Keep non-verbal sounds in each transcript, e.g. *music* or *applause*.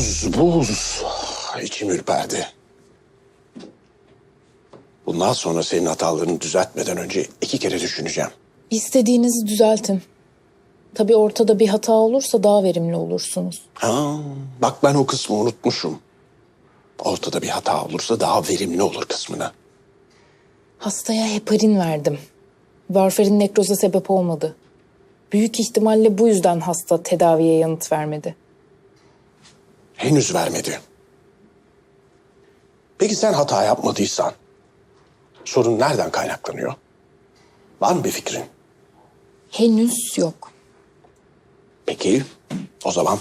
Buz, buz. İçim ürperdi. Bundan sonra senin hatalarını düzeltmeden önce iki kere düşüneceğim. İstediğinizi düzeltin. Tabii ortada bir hata olursa daha verimli olursunuz. Ha, bak ben o kısmı unutmuşum. Ortada bir hata olursa daha verimli olur kısmına. Hastaya heparin verdim. Varfarin nekroza sebep olmadı. Büyük ihtimalle bu yüzden hasta tedaviye yanıt vermedi. Henüz vermedi. Peki sen hata yapmadıysan sorun nereden kaynaklanıyor? Var mı bir fikrin? Henüz yok. Peki o zaman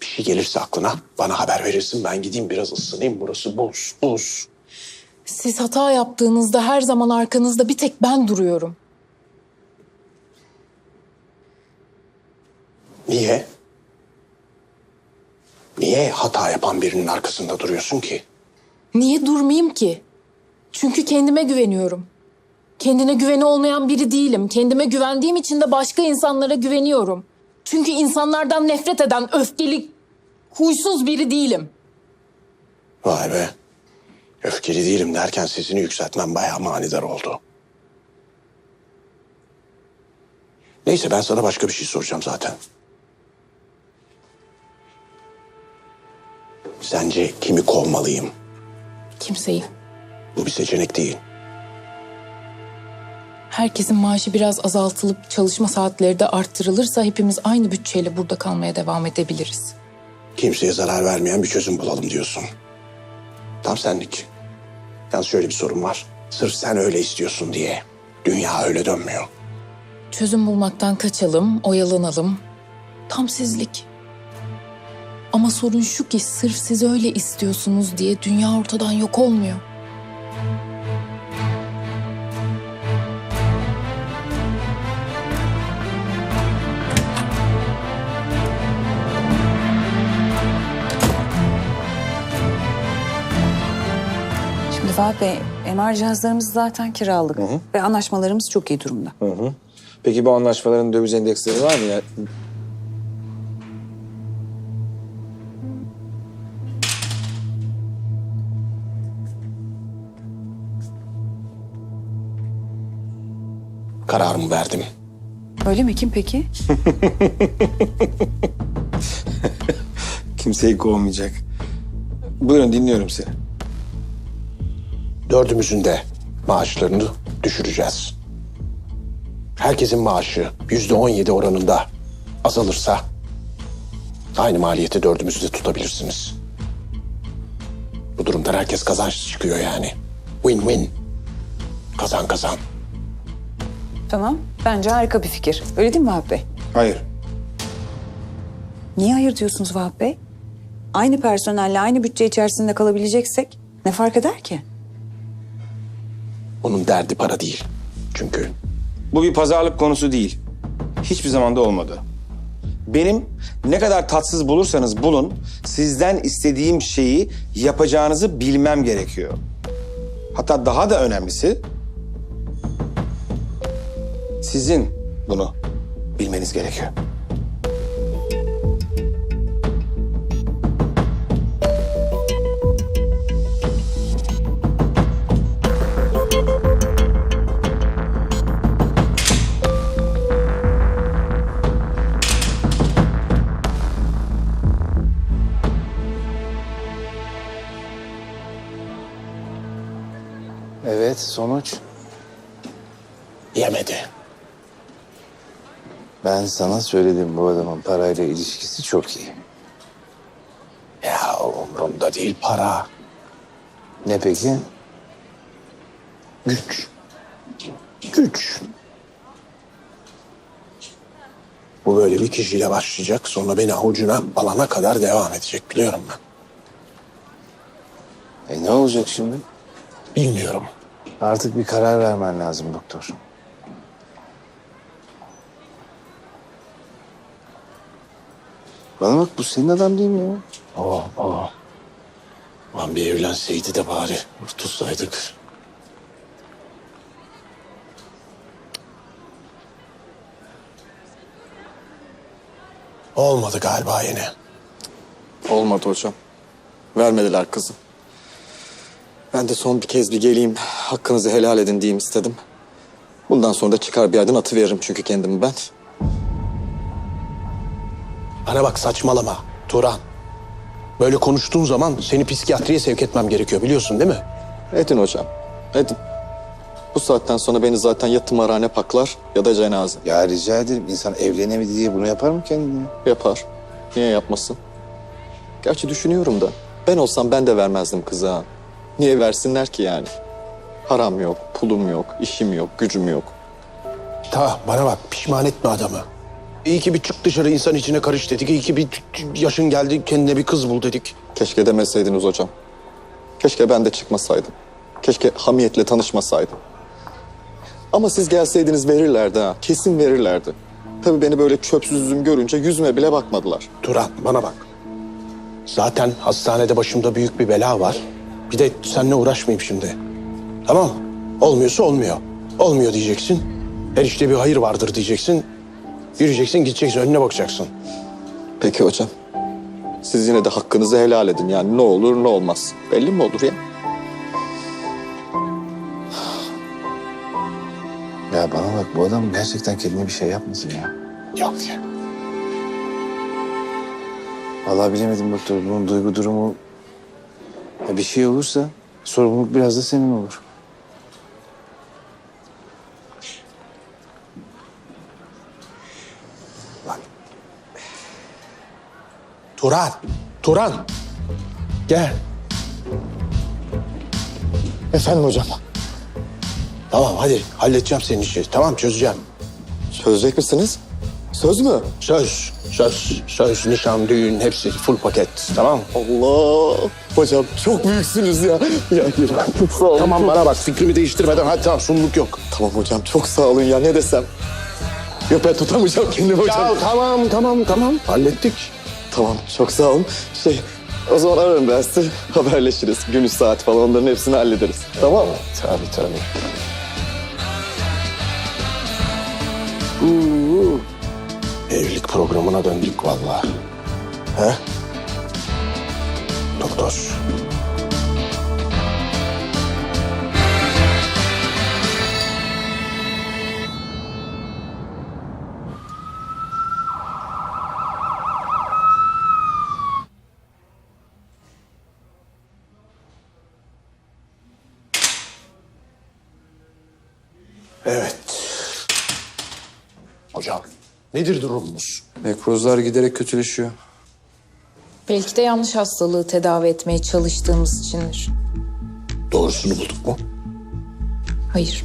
bir şey gelirse aklına bana haber verirsin. Ben gideyim biraz ısınayım. Burası buz, buz. Siz hata yaptığınızda her zaman arkanızda bir tek ben duruyorum. Niye? Niye hata yapan birinin arkasında duruyorsun ki? Niye durmayayım ki? Çünkü kendime güveniyorum. Kendine güveni olmayan biri değilim. Kendime güvendiğim için de başka insanlara güveniyorum. Çünkü insanlardan nefret eden, öfkeli, huysuz biri değilim. Vay be. Öfkeli değilim derken sesini yükseltmem bayağı manidar oldu. Neyse ben sana başka bir şey soracağım zaten. Sence kimi kovmalıyım? Kimseyi. Bu bir seçenek değil. Herkesin maaşı biraz azaltılıp çalışma saatleri de arttırılırsa hepimiz aynı bütçeyle burada kalmaya devam edebiliriz. Kimseye zarar vermeyen bir çözüm bulalım diyorsun. Tam senlik. Yalnız şöyle bir sorun var. Sırf sen öyle istiyorsun diye. Dünya öyle dönmüyor. Çözüm bulmaktan kaçalım, oyalanalım. Tam sizlik. Ama sorun şu ki sırf siz öyle istiyorsunuz diye dünya ortadan yok olmuyor. Şimdi Vahap Bey, MR cihazlarımız zaten kiralık ve anlaşmalarımız çok iyi durumda. Peki bu anlaşmaların döviz endeksleri var mı ya? Kararımı verdim. Öyle mi? Kim peki? *laughs* Kimseyi kovmayacak. Buyurun dinliyorum seni. Dördümüzün de maaşlarını düşüreceğiz. Herkesin maaşı yüzde on yedi oranında azalırsa aynı maliyeti dördümüzü de tutabilirsiniz. Bu durumda herkes kazançlı çıkıyor yani. Win-win. Kazan kazan. Tamam. Bence harika bir fikir. Öyle değil mi Vahap Bey? Hayır. Niye hayır diyorsunuz Vahap Bey? Aynı personelle aynı bütçe içerisinde kalabileceksek ne fark eder ki? Onun derdi para değil. Çünkü Bu bir pazarlık konusu değil. Hiçbir zaman da olmadı. Benim ne kadar tatsız bulursanız bulun, sizden istediğim şeyi yapacağınızı bilmem gerekiyor. Hatta daha da önemlisi, sizin bunu bilmeniz gerekiyor. Evet, sonuç? yemedi. Ben sana söyledim bu adamın parayla ilişkisi çok iyi. Ya umurumda değil para. Ne peki? Güç. Güç. Bu böyle bir kişiyle başlayacak. Sonra beni avucuna alana kadar devam edecek biliyorum ben. E ne olacak şimdi? Bilmiyorum. Artık bir karar vermen lazım doktor. Bana bak bu senin adam değil mi ya? Oh, oh. Lan bir evlenseydi de bari tutsaydık. Olmadı galiba yine. Olmadı hocam. Vermediler kızı. Ben de son bir kez bir geleyim, hakkınızı helal edin diyeyim istedim. Bundan sonra da çıkar bir yerden atı veririm çünkü kendimi ben. Bana bak saçmalama Turan. Böyle konuştuğun zaman seni psikiyatriye sevk etmem gerekiyor biliyorsun değil mi? Edin hocam, edin. Bu saatten sonra beni zaten ya tımarhane paklar ya da cenaze Ya rica ederim insan evlenemedi diye bunu yapar mı kendine? yapar. Niye yapmasın? Gerçi düşünüyorum da ben olsam ben de vermezdim kıza. Niye versinler ki yani? Param yok, pulum yok, işim yok, gücüm yok. Ta bana bak pişman etme adamı. İyi ki bir çık dışarı insan içine karış dedik. İyi ki bir yaşın geldi kendine bir kız bul dedik. Keşke demeseydiniz hocam. Keşke ben de çıkmasaydım. Keşke hamiyetle tanışmasaydım. Ama siz gelseydiniz verirlerdi ha. Kesin verirlerdi. Tabii beni böyle çöpsüz üzüm görünce yüzüme bile bakmadılar. Turan bana bak. Zaten hastanede başımda büyük bir bela var. Bir de seninle uğraşmayayım şimdi. Tamam? Olmuyorsa olmuyor. Olmuyor diyeceksin. Her işte bir hayır vardır diyeceksin. Yürüyeceksin gideceksin önüne bakacaksın. Peki hocam. Siz yine de hakkınızı helal edin. Yani ne olur ne olmaz. Belli mi olur ya? Ya bana bak bu adam gerçekten kendine bir şey yapmasın ya. Yok ya. Vallahi bilemedim doktor. Bunun duygu durumu... Ya bir şey olursa sorumluluk biraz da senin olur. Turan. Turan. Gel. Efendim hocam. Tamam hadi halledeceğim senin işi. Tamam çözeceğim. Çözecek misiniz? Söz mü? Söz, söz, söz, nişan, düğün hepsi full paket. Tamam Allah. Hocam çok büyüksünüz ya. Ya sağ olun. Tamam bana bak fikrimi değiştirmeden hadi tamam sunuluk yok. Tamam hocam çok sağ olun ya ne desem. Yok ben tutamayacağım kendimi hocam. Ya tamam tamam tamam hallettik. Tamam çok sağ olun. Şey o zaman ararım ben sizi. Haberleşiriz. Günü saat falan onların hepsini hallederiz. Tamam mı? Tabii tabii. Evlilik programına döndük vallahi. He? Doktor. Hocam nedir durumumuz? Nekrozlar giderek kötüleşiyor. Belki de yanlış hastalığı tedavi etmeye çalıştığımız içindir. Doğrusunu bulduk mu? Hayır.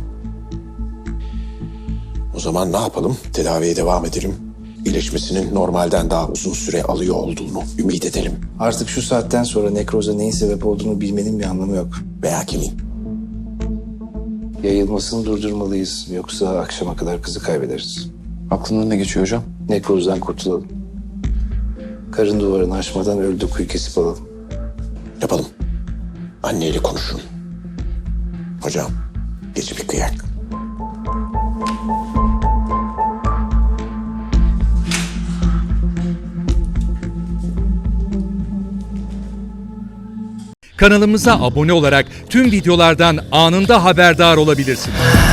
O zaman ne yapalım? Tedaviye devam edelim. İyileşmesinin normalden daha uzun süre alıyor olduğunu ümit edelim. Artık şu saatten sonra nekroza neyin sebep olduğunu bilmenin bir anlamı yok. Veya kimin? Yayılmasını durdurmalıyız. Yoksa akşama kadar kızı kaybederiz. Aklından ne geçiyor hocam? Nekrozdan kurtulalım. Karın duvarını aşmadan öldü kuyu kesip alalım. Yapalım. Anneyle konuşun. Hocam, gece bir kıyak. Kanalımıza abone olarak tüm videolardan anında haberdar olabilirsiniz.